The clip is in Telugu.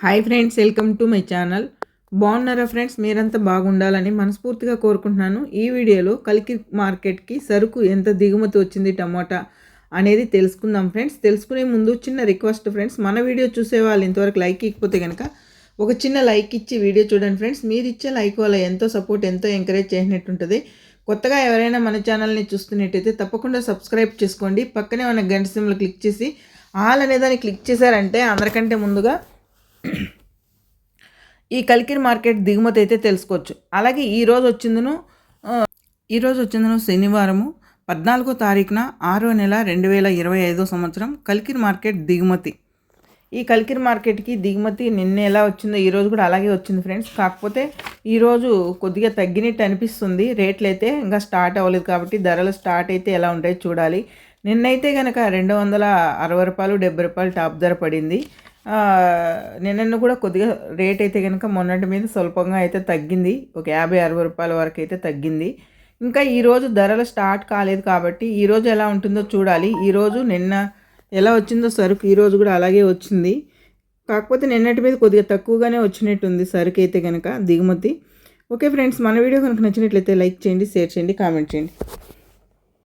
Hi friends welcome to my channel బాగున్నారా ఫ్రెండ్స్ మీరంతా బాగుండాలని మనస్ఫూర్తిగా కోరుకుంటున్నాను. ఈ వీడియోలో కలికి మార్కెట్కి సరుకు ఎంత దిగుమతి వచ్చింది టమోటా అనేది తెలుసుకుందాం ఫ్రెండ్స్ తెలుసుకునే ముందు చిన్న రిక్వెస్ట్ ఫ్రెండ్స్ మన వీడియో చూసే వాళ్ళు ఇంతవరకు లైక్ ఇకపోతే కనుక ఒక చిన్న లైక్ ఇచ్చి వీడియో చూడండి ఫ్రెండ్స్ మీరు ఇచ్చే లైక్ వల్ల ఎంతో సపోర్ట్ ఎంతో ఎంకరేజ్ చేసినట్టుంటుంది. కొత్తగా ఎవరైనా మన ఛానల్ని చూస్తున్నట్టయితే తప్పకుండా సబ్స్క్రైబ్ చేసుకోండి. పక్కనే ఉన్న గంట సిమ్లో క్లిక్ చేసి ఆల్ అనేదాన్ని క్లిక్ చేశారంటే అందరికంటే ముందుగా ఈ కలికిరి మార్కెట్ దిగుమతి అయితే తెలుసుకోవచ్చు. అలాగే ఈరోజు వచ్చిందను ఈరోజు వచ్చిందను శనివారము పద్నాలుగో తారీఖున ఆరో నెల రెండు వేల ఇరవై ఐదో సంవత్సరం కలికిరి మార్కెట్ దిగుమతి. ఈ కలికిరి మార్కెట్కి దిగుమతి నిన్న ఎలా వచ్చిందో ఈరోజు కూడా అలాగే వచ్చింది ఫ్రెండ్స్. కాకపోతే ఈరోజు కొద్దిగా తగ్గినట్టు అనిపిస్తుంది. రేట్లు అయితే ఇంకా స్టార్ట్ అవ్వలేదు కాబట్టి ధరలు స్టార్ట్ అయితే ఎలా ఉంటాయో చూడాలి. నిన్నైతే కనుక రెండు వందల అరవై రూపాయలు డెబ్బై రూపాయలు టాప్ ధర పడింది. నిన్న కూడా కొద్దిగా రేట్ అయితే కనుక మొన్నటి మీద స్వల్పంగా అయితే తగ్గింది. ఒక యాభై అరవై రూపాయల వరకు అయితే తగ్గింది. ఇంకా ఈరోజు ధరలు స్టార్ట్ కాలేదు కాబట్టి ఈరోజు ఎలా ఉంటుందో చూడాలి. ఈరోజు నిన్న ఎలా వచ్చిందో సరుకు ఈరోజు కూడా అలాగే వచ్చింది. కాకపోతే నిన్నటి మీద కొద్దిగా తక్కువగానే వచ్చినట్టుంది సరుకు అయితే కనుక దిగుమతి. ఓకే ఫ్రెండ్స్ మన వీడియో కనుక నచ్చినట్లయితే లైక్ చేయండి షేర్ చేయండి కామెంట్ చేయండి.